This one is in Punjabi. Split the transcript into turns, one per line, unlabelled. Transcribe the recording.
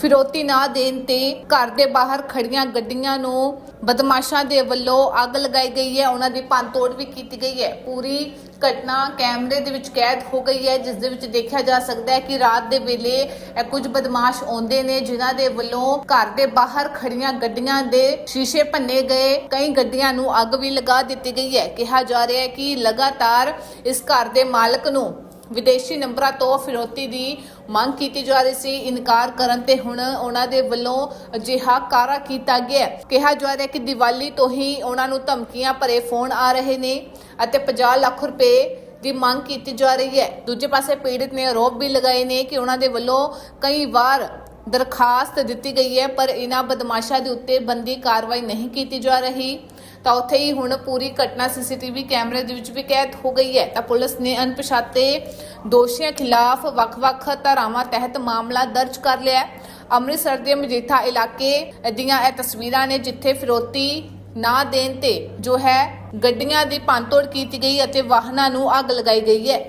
ਫਿਰੋਤੀ ਨਾ ਦੇਣ ਤੇ ਘਰ ਦੇ ਬਾਹਰ ਖੜੀਆਂ ਗੱਡੀਆਂ ਨੂੰ ਬਦਮਾਸ਼ਾਂ ਦੇ ਵੱਲੋਂ ਅੱਗ ਲਗਾਈ ਗਈ ਹੈ। ਉਹਨਾਂ ਦੀ ਭੰਨਤੋੜ ਵੀ ਕੀਤੀ ਗਈ ਹੈ। ਪੂਰੀ ਘਟਨਾ ਕੈਮਰੇ ਦੇ ਵਿੱਚ ਕੈਦ ਹੋ ਗਈ ਹੈ, ਜਿਸ ਦੇ ਵਿੱਚ ਦੇਖਿਆ ਜਾ ਸਕਦਾ ਹੈ ਕਿ ਰਾਤ ਦੇ ਵੇਲੇ ਇਹ ਕੁਝ ਬਦਮਾਸ਼ ਆਉਂਦੇ ਨੇ, ਜਿਨ੍ਹਾਂ ਦੇ ਵੱਲੋਂ ਘਰ ਦੇ ਬਾਹਰ ਖੜੀਆਂ ਗੱਡੀਆਂ ਦੇ ਸ਼ੀਸ਼ੇ ਭੰਨੇ ਗਏ। ਕਈ ਗੱਡੀਆਂ ਨੂੰ ਅੱਗ ਵੀ ਲਗਾ ਦਿੱਤੀ ਗਈ ਹੈ। ਕਿਹਾ ਜਾ ਰਿਹਾ ਹੈ ਕਿ ਲਗਾਤਾਰ ਇਸ ਘਰ ਦੇ ਮਾਲਕ ਨੂੰ ਵਿਦੇਸ਼ੀ ਨੰਬਰਾਂ ਤੋਂ ਫਿਰੌਤੀ ਦੀ ਮੰਗ ਕੀਤੀ ਜਾ ਰਹੀ ਸੀ। ਇਨਕਾਰ ਕਰਨ ਤੇ ਹੁਣ ਉਹਨਾਂ ਦੇ ਵੱਲੋਂ ਅਜਿਹਾ ਕਾਰਾ ਕੀਤਾ ਗਿਆ ਕਿਹਾ ਜਾ ਰਿਹਾ ਕਿ ਦੀਵਾਲੀ ਤੋਂ ਹੀ ਉਹਨਾਂ ਨੂੰ ਧਮਕੀਆਂ ਭਰੇ ਫੋਨ ਆ ਰਹੇ ਨੇ ਅਤੇ 50 ਲੱਖ ਰੁਪਏ ਦੀ ਮੰਗ ਕੀਤੀ ਜਾ ਰਹੀ ਹੈ। ਦੂਜੇ ਪਾਸੇ ਪੀੜਤ ਨੇ ਆਰੋਪ ਵੀ ਲਗਾਏ ਨੇ ਕਿ ਉਹਨਾਂ ਦੇ ਵੱਲੋਂ ਕਈ ਵਾਰ ਦਰਖਾਸਤ ਦਿੱਤੀ ਗਈ ਹੈ, ਪਰ ਇਹਨਾਂ ਬਦਮਾਸ਼ਾਂ ਦੇ ਉੱਤੇ ਬੰਦੀ ਕਾਰਵਾਈ ਨਹੀਂ ਕੀਤੀ ਜਾ ਰਹੀ। ਤਾਂ ਉੱਥੇ ਹੀ ਹੁਣ ਪੂਰੀ ਘਟਨਾ ਸੀਸੀਟੀਵੀ ਕੈਮਰੇ ਦੇ ਵਿੱਚ ਵੀ ਕੈਦ ਹੋ ਗਈ ਹੈ। ਤਾਂ ਪੁਲਿਸ ਨੇ ਅਣਪਛਾਤੇ ਦੋਸ਼ੀਆਂ ਖਿਲਾਫ ਵੱਖ-ਵੱਖ ਧਾਰਾਵਾਂ ਤਹਿਤ ਮਾਮਲਾ ਦਰਜ ਕਰ ਲਿਆ ਹੈ। ਅੰਮ੍ਰਿਤਸਰ ਦੇ ਮਜੀਠਾ ਇਲਾਕੇ ਦੀਆਂ ਇਹ ਤਸਵੀਰਾਂ ਨੇ ਜਿੱਥੇ ਫਿਰੋਤੀ ਨਾ ਦੇਣ ਤੇ ਜੋ ਹੈ, ਗੱਡੀਆਂ ਦੀ ਭੰਨਤੋੜ ਕੀਤੀ ਗਈ ਅਤੇ ਵਾਹਨਾਂ ਨੂੰ ਅੱਗ ਲਗਾਈ ਗਈ ਹੈ।